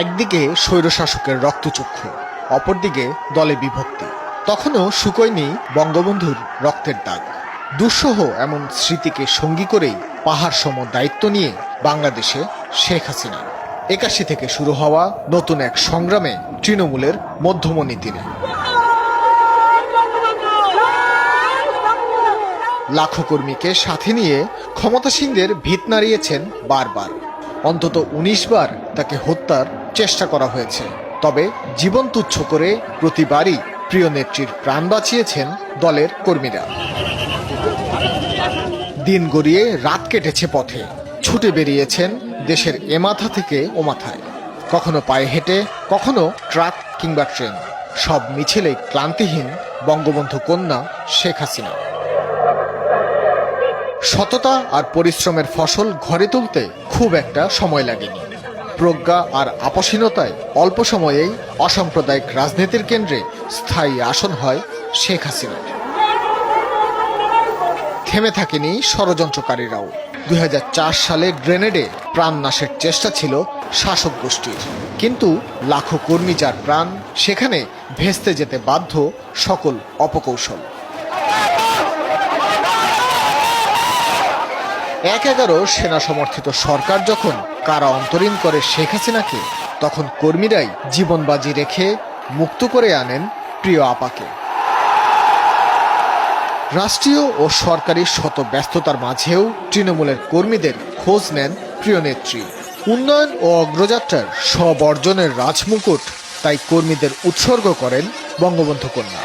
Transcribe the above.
একদিকে স্বৈরশাসকের রক্তচক্ষু, অপরদিকে দলে বিভক্তি। তখনও শুকোয়নি বঙ্গবন্ধুর রক্তের দাগ। দুঃসহ এমন স্মৃতিকে সঙ্গী করেই পাহাড় সম দায়িত্ব নিয়ে বাংলাদেশে শেখ হাসিনা একাশি থেকে শুরু হওয়া নতুন এক সংগ্রামে তৃণমূলের মধ্যমণি তিনি লাখো কর্মীকে সাথে নিয়ে ক্ষমতাসীনদের ভিত নাড়িয়েছেন বারবার। অন্তত উনিশ বার তাকে হত্যার চেষ্টা করা হয়েছে। তবে জীবন তুচ্ছ করে প্রতিবারই প্রিয় নেত্রীর প্রাণ বাঁচিয়েছেন দলের কর্মীরা। দিন গড়িয়ে রাত কেটেছে পথে। ছুটে বেরিয়েছেন দেশের এ মাথা থেকে ও মাথায়। কখনো পায়ে হেঁটে, কখনো ট্রাক কিংবা ট্রেন। সব মিছিলে ক্লান্তিহীন বঙ্গবন্ধু কন্যা শেখ হাসিনা। সততা আর পরিশ্রমের ফসল ঘরে তুলতে খুব একটা সময় লাগেনি। প্রজ্ঞা আর আপসীনতায় অল্প সময়েই অসাম্প্রদায়িক রাজনীতির কেন্দ্রে স্থায়ী আসন হয় শেখ হাসিনার। থেমে থাকেনি ষড়যন্ত্রকারীরাও। দু হাজার চার সালে গ্রেনেডে প্রাণ নাশের চেষ্টা ছিল শাসক গোষ্ঠীর। কিন্তু লাখো কর্মী যার প্রাণ সেখানে ভেস্তে যেতে বাধ্য সকল অপকৌশল। এক এগারো সেনা সমর্থিত সরকার যখন কারা অন্তরীণ করে শেখ হাসিনাকে, তখন কর্মীরাই জীবন বাজি রেখে মুক্ত করে আনেন প্রিয় আপাকে। রাষ্ট্রীয় ও সরকারি শত ব্যস্ততার মাঝেও তৃণমূলের কর্মীদের খোঁজ নেন প্রিয় নেত্রী। উন্নয়ন ও অগ্রযাত্রার সব অর্জনের রাজমুকুট তাই কর্মীদের উৎসর্গ করেন বঙ্গবন্ধু কন্যা।